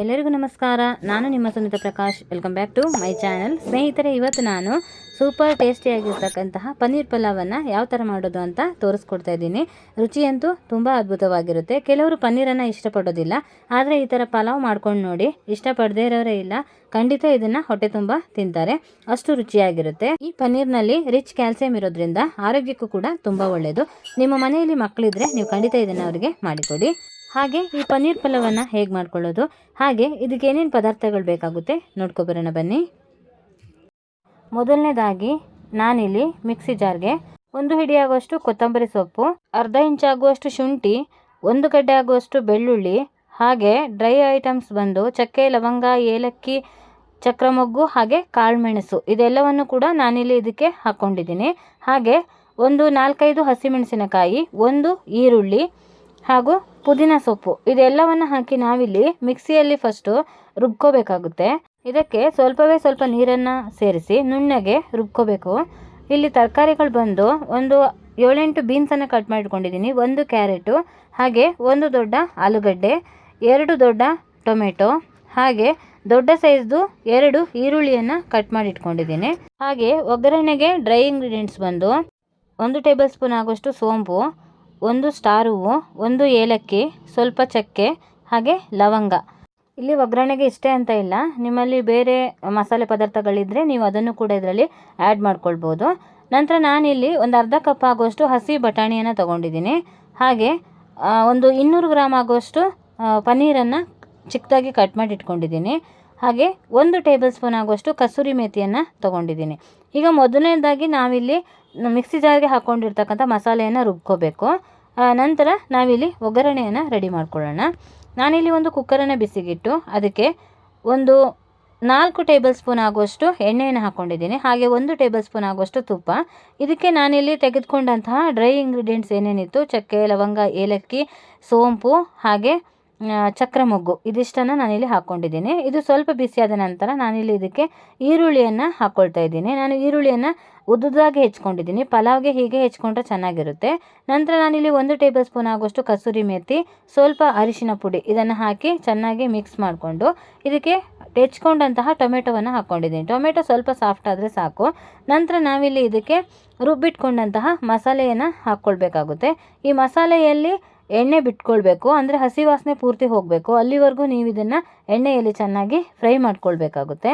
ಎಲ್ಲರಿಗೂ ನಮಸ್ಕಾರ. ನಾನು ನಿಮ್ಮ Sunita Prakash. Welcome back to my channel ಸ್ನೇಹಿತರೆ, ಇವತ್ತು ನಾನು ಸೂಪರ್ ಟೇಸ್ಟಿಯಾಗಿರ್ತಕ್ಕಂತಹ ಪನ್ನೀರ್ ಪಲಾವನ್ನು ಯಾವ ಥರ ಮಾಡೋದು ಅಂತ ತೋರಿಸ್ಕೊಡ್ತಾ ಇದ್ದೀನಿ. ರುಚಿಯಂತೂ ತುಂಬ ಅದ್ಭುತವಾಗಿರುತ್ತೆ. ಕೆಲವರು ಪನ್ನೀರನ್ನು ಇಷ್ಟಪಡೋದಿಲ್ಲ. ಆದರೆ ಈ ಥರ ಪಲಾವ್ ಮಾಡ್ಕೊಂಡು ನೋಡಿ ಇಷ್ಟಪಡದೇ ಇರೋರೇ ಇಲ್ಲ. ಖಂಡಿತ ಇದನ್ನು ಹೊಟ್ಟೆ ತುಂಬ ತಿಂತಾರೆ. ಅಷ್ಟು ರುಚಿಯಾಗಿರುತ್ತೆ. ಈ ಪನ್ನೀರ್ನಲ್ಲಿ ರಿಚ್ ಕ್ಯಾಲ್ಸಿಯಂ ಇರೋದ್ರಿಂದ ಆರೋಗ್ಯಕ್ಕೂ ಕೂಡ ತುಂಬ ಒಳ್ಳೆಯದು ನಿಮ್ಮ ಮನೆಯಲ್ಲಿ ಮಕ್ಕಳಿದ್ರೆ ನೀವು ಖಂಡಿತ ಇದನ್ನು ಅವರಿಗೆ ಮಾಡಿಕೊಡಿ. ಹಾಗೆ ಈ ಪನ್ನೀರ್ ಪಲಾವನ್ನು ಹೇಗೆ ಮಾಡ್ಕೊಳ್ಳೋದು? ಹಾಗೆ ಇದಕ್ಕೆ ಏನೇನು ಪದಾರ್ಥಗಳು ಬೇಕಾಗುತ್ತೆ? ನೋಡ್ಕೊಬರೋಣ ಬನ್ನಿ. ಮೊದಲನೇದಾಗಿ ನಾನಿಲ್ಲಿ ಮಿಕ್ಸಿ ಜಾರ್ಗೆ ಒಂದು ಹಿಡಿಯಾಗುವಷ್ಟು ಕೊತ್ತಂಬರಿ ಸೊಪ್ಪು, ಅರ್ಧ ಇಂಚಾಗುವಷ್ಟು ಶುಂಠಿ, ಒಂದು ಗಡ್ಡೆ ಆಗುವಷ್ಟು ಬೆಳ್ಳುಳ್ಳಿ, ಹಾಗೆ ಡ್ರೈ ಐಟಮ್ಸ್ ಬಂದು ಚಕ್ಕೆ, ಲವಂಗ, ಏಲಕ್ಕಿ, ಚಕ್ರಮೊಗ್ಗು, ಹಾಗೆ ಕಾಳುಮೆಣಸು ಇದೆಲ್ಲವನ್ನು ಕೂಡ ನಾನಿಲ್ಲಿ ಇದಕ್ಕೆ ಹಾಕ್ಕೊಂಡಿದ್ದೀನಿ. ಹಾಗೆ ಒಂದು ನಾಲ್ಕೈದು ಹಸಿಮೆಣಸಿನಕಾಯಿ, ಒಂದು ಈರುಳ್ಳಿ ಹಾಗೂ ಪುದೀನ ಸೊಪ್ಪು. ಇದೆಲ್ಲವನ್ನು ಹಾಕಿ ನಾವಿಲ್ಲಿ ಮಿಕ್ಸಿಯಲ್ಲಿ ಫಸ್ಟು ರುಬ್ಕೋಬೇಕಾಗುತ್ತೆ. ಇದಕ್ಕೆ ಸ್ವಲ್ಪವೇ ಸ್ವಲ್ಪ ನೀರನ್ನು ಸೇರಿಸಿ ನುಣ್ಣಗೆ ರುಬ್ಕೋಬೇಕು. ಇಲ್ಲಿ ತರಕಾರಿಗಳು ಬಂದು ಒಂದು ಏಳೆಂಟು ಬೀನ್ಸನ್ನು ಕಟ್ ಮಾಡಿಕೊಂಡಿದ್ದೀನಿ ಒಂದು ಕ್ಯಾರೆಟು, ಹಾಗೆ ಒಂದು ದೊಡ್ಡ ಆಲೂಗಡ್ಡೆ, ಎರಡು ದೊಡ್ಡ ಟೊಮೆಟೊ, ಹಾಗೆ ದೊಡ್ಡ ಸೈಜ್ದು ಎರಡು ಈರುಳ್ಳಿಯನ್ನು ಕಟ್ ಮಾಡಿ ಇಟ್ಕೊಂಡಿದ್ದೀನಿ ಹಾಗೆ ಒಗ್ಗರಣೆಗೆ ಡ್ರೈ ಇಂಗ್ರೀಡಿಯೆಂಟ್ಸ್ ಬಂದು ಒಂದು ಟೇಬಲ್ ಸ್ಪೂನ್ ಆಗೋಷ್ಟು ಸೋಂಪು ಒಂದು ಸ್ಟಾರ್ ಹೂವು ಒಂದು ಏಲಕ್ಕಿ, ಸ್ವಲ್ಪ ಚಕ್ಕೆ, ಹಾಗೆ ಲವಂಗ. ಇಲ್ಲಿ ಒಗ್ಗರಣೆಗೆ ಇಷ್ಟೇ ಅಂತ ಇಲ್ಲ. ನಿಮ್ಮಲ್ಲಿ ಬೇರೆ ಮಸಾಲೆ ಪದಾರ್ಥಗಳಿದ್ದರೆ ನೀವು ಅದನ್ನು ಕೂಡ ಇದರಲ್ಲಿ ಆ್ಯಡ್ ಮಾಡ್ಕೊಳ್ಬೋದು. ನಂತರ ನಾನಿಲ್ಲಿ ಒಂದು ಅರ್ಧ ಕಪ್ ಆಗುವಷ್ಟು ಹಸಿ ಬಟಾಣಿಯನ್ನು ತೊಗೊಂಡಿದ್ದೀನಿ. ಹಾಗೆ ಒಂದು ಇನ್ನೂರು ಗ್ರಾಮ್ ಆಗುವಷ್ಟು ಪನ್ನೀರನ್ನು ಚಿಕ್ಕದಾಗಿ ಕಟ್ ಮಾಡಿ ಇಟ್ಕೊಂಡಿದ್ದೀನಿ ಹಾಗೆ ಒಂದು ಟೇಬಲ್ ಸ್ಪೂನ್ ಆಗುವಷ್ಟು ಕಸೂರಿ ಮೇಥಿಯನ್ನು ತೊಗೊಂಡಿದ್ದೀನಿ. ಈಗ ಮೊದಲನೇದಾಗಿ ನಾವಿಲ್ಲಿ ಮಿಕ್ಸಿ ಜಾರ್ಗೆ ಹಾಕ್ಕೊಂಡಿರ್ತಕ್ಕಂಥ ಮಸಾಲೆಯನ್ನು ರುಬ್ಕೋಬೇಕು. ನಂತರ ನಾವಿಲ್ಲಿ ಒಗ್ಗರಣೆಯನ್ನು ರೆಡಿ ಮಾಡ್ಕೊಳ್ಳೋಣ. ನಾನಿಲ್ಲಿ ಒಂದು ಕುಕ್ಕರನ್ನು ಬಿಸಿಗಿಟ್ಟು ಅದಕ್ಕೆ ಒಂದು ನಾಲ್ಕು ಟೇಬಲ್ ಸ್ಪೂನ್ ಆಗುವಷ್ಟು ಎಣ್ಣೆಯನ್ನು ಹಾಕ್ಕೊಂಡಿದ್ದೀನಿ ಹಾಗೆ ಒಂದು ಟೇಬಲ್ ಸ್ಪೂನ್ ಆಗುವಷ್ಟು ತುಪ್ಪ. ಇದಕ್ಕೆ ನಾನಿಲ್ಲಿ ತೆಗೆದುಕೊಂಡಂತಹ ಡ್ರೈ ಇಂಗ್ರೀಡಿಯೆಂಟ್ಸ್ ಏನೇನಿತ್ತು? ಚಕ್ಕೆ, ಲವಂಗ, ಏಲಕ್ಕಿ, ಸೋಂಪು ಹಾಗೆ ಚಕ್ರಮೊಗ್ಗು ಇದಿಷ್ಟನ್ನು ನಾನಿಲ್ಲಿ ಹಾಕ್ಕೊಂಡಿದ್ದೀನಿ ಇದು ಸ್ವಲ್ಪ ಬಿಸಿಯಾದ ನಂತರ ನಾನಿಲ್ಲಿ ಇದಕ್ಕೆ ಈರುಳ್ಳಿಯನ್ನು ಹಾಕ್ಕೊಳ್ತಾ ಇದ್ದೀನಿ. ನಾನು ಈರುಳ್ಳಿಯನ್ನು ಉದ್ದುದಾಗಿ ಹೆಚ್ಕೊಂಡಿದ್ದೀನಿ. ಪಲಾವ್ಗೆ ಹೀಗೆ ಹೆಚ್ಕೊಂಡ್ರೆ ಚೆನ್ನಾಗಿರುತ್ತೆ. ನಂತರ ನಾನಿಲ್ಲಿ ಒಂದು ಟೇಬಲ್ ಸ್ಪೂನ್ ಆಗುವಷ್ಟು ಕಸೂರಿ ಮೆತ್ತಿ ಸ್ವಲ್ಪ ಅರಿಶಿನ ಪುಡಿ ಇದನ್ನು ಹಾಕಿ ಚೆನ್ನಾಗಿ ಮಿಕ್ಸ್ ಮಾಡಿಕೊಂಡು ಇದಕ್ಕೆ ಹೆಚ್ಕೊಂಡಂತಹ ಟೊಮೆಟೊವನ್ನು ಹಾಕ್ಕೊಂಡಿದ್ದೀನಿ ಟೊಮೆಟೊ ಸ್ವಲ್ಪ ಸಾಫ್ಟ್ ಆದರೆ ಸಾಕು. ನಂತರ ನಾವಿಲ್ಲಿ ಇದಕ್ಕೆ ರುಬ್ಬಿಟ್ಕೊಂಡಂತಹ ಮಸಾಲೆಯನ್ನು ಹಾಕ್ಕೊಳ್ಬೇಕಾಗುತ್ತೆ ಈ ಮಸಾಲೆಯಲ್ಲಿ ಎಣ್ಣೆ ಬಿಟ್ಕೊಳ್ಬೇಕು. ಅಂದರೆ ಹಸಿ ವಾಸನೆ ಪೂರ್ತಿ ಹೋಗಬೇಕು. ಅಲ್ಲಿವರೆಗೂ ನೀವು ಇದನ್ನು ಎಣ್ಣೆಯಲ್ಲಿ ಚೆನ್ನಾಗಿ ಫ್ರೈ ಮಾಡ್ಕೊಳ್ಬೇಕಾಗುತ್ತೆ.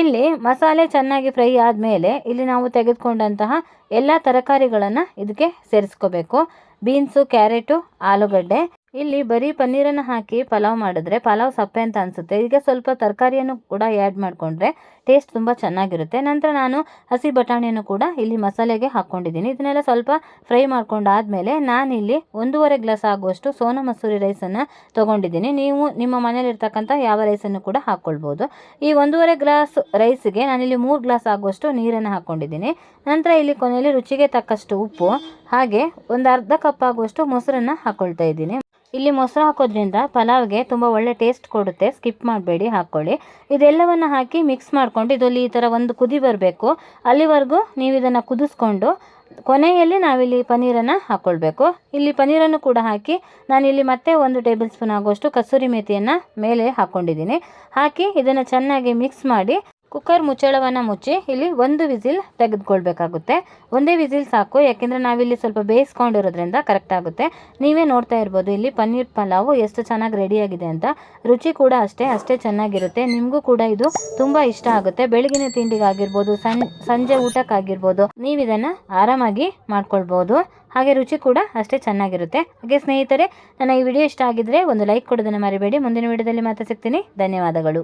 ಇಲ್ಲಿ ಮಸಾಲೆ ಚೆನ್ನಾಗಿ ಫ್ರೈ ಆದಮೇಲೆ ಇಲ್ಲಿ ನಾವು ತೆಗೆದುಕೊಂಡಂತಹ ಎಲ್ಲ ತರಕಾರಿಗಳನ್ನು ಇದಕ್ಕೆ ಸೇರಿಸ್ಕೋಬೇಕು. ಬೀನ್ಸು, ಕ್ಯಾರೆಟು, ಆಲೂಗಡ್ಡೆ. ಇಲ್ಲಿ ಬರೀ ಪನ್ನೀರನ್ನು ಹಾಕಿ ಪಲಾವ್ ಮಾಡಿದ್ರೆ ಪಲಾವ್ ಸಪ್ಪೆ ಅಂತ ಅನಿಸುತ್ತೆ. ಈಗ ಸ್ವಲ್ಪ ತರಕಾರಿಯನ್ನು ಕೂಡ ಆ್ಯಡ್ ಮಾಡಿಕೊಂಡ್ರೆ ಟೇಸ್ಟ್ ತುಂಬ ಚೆನ್ನಾಗಿರುತ್ತೆ. ನಂತರ ನಾನು ಹಸಿ ಬಟಾಣಿಯನ್ನು ಕೂಡ ಇಲ್ಲಿ ಮಸಾಲೆಗೆ ಹಾಕ್ಕೊಂಡಿದ್ದೀನಿ. ಇದನ್ನೆಲ್ಲ ಸ್ವಲ್ಪ ಫ್ರೈ ಮಾಡ್ಕೊಂಡಾದಮೇಲೆ ನಾನಿಲ್ಲಿ ಒಂದೂವರೆ ಗ್ಲಾಸ್ ಆಗುವಷ್ಟು ಸೋನ ಮಸೂರಿ ರೈಸನ್ನು ತೊಗೊಂಡಿದ್ದೀನಿ. ನೀವು ನಿಮ್ಮ ಮನೇಲಿರ್ತಕ್ಕಂಥ ಯಾವ ರೈಸನ್ನು ಕೂಡ ಹಾಕ್ಕೊಳ್ಬೋದು. ಈ ಒಂದೂವರೆ ಗ್ಲಾಸ್ ರೈಸ್ಗೆ ನಾನಿಲ್ಲಿ ಮೂರು ಗ್ಲಾಸ್ ಆಗುವಷ್ಟು ನೀರನ್ನು ಹಾಕ್ಕೊಂಡಿದ್ದೀನಿ. ನಂತರ ಇಲ್ಲಿ ಕೊನೆಯಲ್ಲಿ ರುಚಿಗೆ ತಕ್ಕಷ್ಟು ಉಪ್ಪು, ಹಾಗೆ ಒಂದು ಅರ್ಧ ಕಪ್ ಆಗುವಷ್ಟು ಮೊಸರನ್ನು ಹಾಕ್ಕೊಳ್ತಾ ಇದ್ದೀನಿ. ಇಲ್ಲಿ ಮೊಸರು ಹಾಕೋದ್ರಿಂದ ಪಲಾವ್ಗೆ ತುಂಬ ಒಳ್ಳೆ ಟೇಸ್ಟ್ ಕೊಡುತ್ತೆ. ಸ್ಕಿಪ್ ಮಾಡಬೇಡಿ, ಹಾಕ್ಕೊಳ್ಳಿ. ಇದೆಲ್ಲವನ್ನು ಹಾಕಿ ಮಿಕ್ಸ್ ಮಾಡಿಕೊಂಡು ಇದರಲ್ಲಿ ಈ ಥರ ಒಂದು ಕುದಿ ಬರಬೇಕು. ಅಲ್ಲಿವರೆಗೂ ನೀವು ಇದನ್ನು ಕುದಿಸ್ಕೊಂಡು ಕೊನೆಯಲ್ಲಿ ನಾವಿಲ್ಲಿ ಪನ್ನೀರನ್ನು ಹಾಕ್ಕೊಳ್ಬೇಕು ಇಲ್ಲಿ ಪನ್ನೀರನ್ನು ಕೂಡ ಹಾಕಿ ನಾನಿಲ್ಲಿ ಮತ್ತೆ ಒಂದು ಟೇಬಲ್ ಸ್ಪೂನ್ ಆಗುವಷ್ಟು ಕಸೂರಿ ಮೇಥಿಯನ್ನು ಮೇಲೆ ಹಾಕ್ಕೊಂಡಿದ್ದೀನಿ ಹಾಕಿ ಇದನ್ನು ಚೆನ್ನಾಗಿ ಮಿಕ್ಸ್ ಮಾಡಿ ಕುಕ್ಕರ್ ಮುಚ್ಚಳವನ್ನು ಮುಚ್ಚಿ ಇಲ್ಲಿ ಒಂದು ವಿಸಿಲ್ ತೆಗೆದುಕೊಳ್ಬೇಕಾಗುತ್ತೆ. ಒಂದೇ ವಿಸಿಲ್ ಸಾಕು, ಯಾಕೆಂದರೆ ನಾವಿಲ್ಲಿ ಸ್ವಲ್ಪ ಬೇಯಿಸ್ಕೊಂಡಿರೋದ್ರಿಂದ ಕರೆಕ್ಟ್ ಆಗುತ್ತೆ. ನೀವೇ ನೋಡ್ತಾ ಇರ್ಬೋದು, ಇಲ್ಲಿ ಪನ್ನೀರ್ ಪಲಾವು ಎಷ್ಟು ಚೆನ್ನಾಗಿ ರೆಡಿಯಾಗಿದೆ ಅಂತ. ರುಚಿ ಕೂಡ ಅಷ್ಟೇ ಅಷ್ಟೇ ಚೆನ್ನಾಗಿರುತ್ತೆ. ನಿಮಗೂ ಕೂಡ ಇದು ತುಂಬ ಇಷ್ಟ ಆಗುತ್ತೆ. ಬೆಳಗಿನ ತಿಂಡಿಗಾಗಿರ್ಬೋದು ಸಂ ಸಂಜೆ ಊಟಕ್ಕಾಗಿರ್ಬೋದು, ನೀವು ಇದನ್ನು ಆರಾಮಾಗಿ ಮಾಡ್ಕೊಳ್ಬೋದು. ಹಾಗೆ ರುಚಿ ಕೂಡ ಅಷ್ಟೇ ಚೆನ್ನಾಗಿರುತ್ತೆ. ಹಾಗೆ ಸ್ನೇಹಿತರೆ, ನನ್ನ ಈ ವಿಡಿಯೋ ಇಷ್ಟ ಆಗಿದ್ದರೆ ಒಂದು ಲೈಕ್ ಕೊಡೋದನ್ನು ಮರಿಬೇಡಿ. ಮುಂದಿನ ವಿಡಿಯೋದಲ್ಲಿ ಮತ್ತೆ ಸಿಗ್ತೀನಿ. ಧನ್ಯವಾದಗಳು.